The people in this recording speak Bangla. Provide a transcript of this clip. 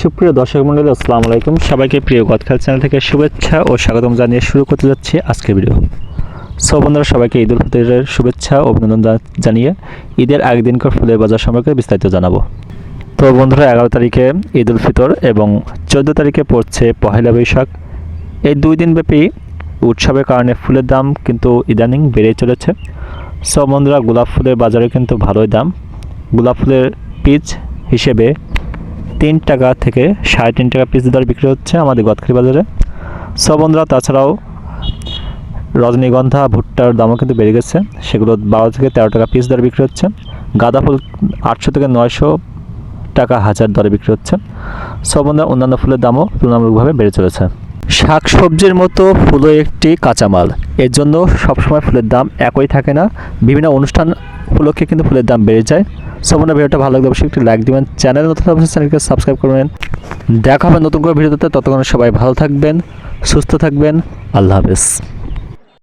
সুপ্রিয় দর্শক মন্ডলী আসসালামু আলাইকুম। সবাইকে প্রিয় গদখাল চ্যানেল থেকে শুভেচ্ছা ও স্বাগতম জানিয়ে শুরু করতে যাচ্ছি আজকের ভিডিও। সো বন্ধুরা, সবাইকে ঈদ উল ফিতরের শুভেচ্ছা ও অভিনন্দন জানিয়ে ঈদের আগের দিনকার ফুলের বাজার সম্পর্কে বিস্তারিত জানাব। তো বন্ধুরা, এগারো তারিখে ঈদ উল ফিতর এবং চোদ্দ তারিখে পড়ছে পহেলা বৈশাখ। এই দুই দিনব্যাপী উৎসবের কারণে ফুলের দাম কিন্তু ইদানিং বেড়েই চলেছে। সো বন্ধুরা, গোলাপ ফুলের বাজারে কিন্তু ভালোই দাম। গোলাপ ফুলের পিচ হিসেবে তিন টাকা থেকে সাড়ে তিন টাকা পিস দর বিক্রি হচ্ছে আমাদের গদখালি বাজারে। সো বন্ধুরা, তাছাড়াও রজনীগন্ধা, ভুট্টার দামও কিন্তু বেড়ে গেছে। সেগুলো বারো থেকে তেরো টাকা পিস দরে বিক্রি হচ্ছে। গাঁদা ফুল আটশো থেকে নয়শো টাকা হাজার দরে বিক্রি হচ্ছে। সব বন্ধুরা, অন্যান্য ফুলের দামও তুলনামূলকভাবে বেড়ে চলেছে। শাক সবজির মতো ফুলও একটি কাঁচামাল। এর জন্য সবসময় ফুলের দাম একই থাকে না। বিভিন্ন অনুষ্ঠান উপলক্ষে কিন্তু ফুলের দাম বেড়ে যায়। সব মনে ভিডিওটা ভালো লাগলে অবশ্যই একটি লাইক দেবেন চ্যানেল নতুন অবশ্যই চ্যানেলকে সাবস্ক্রাইব করবেন। দেখা হবে নতুন করে ভিডিওতে, ততক্ষণ সবাই ভালো থাকবেন, সুস্থ থাকবেন, আল্লাহ হাফেজ।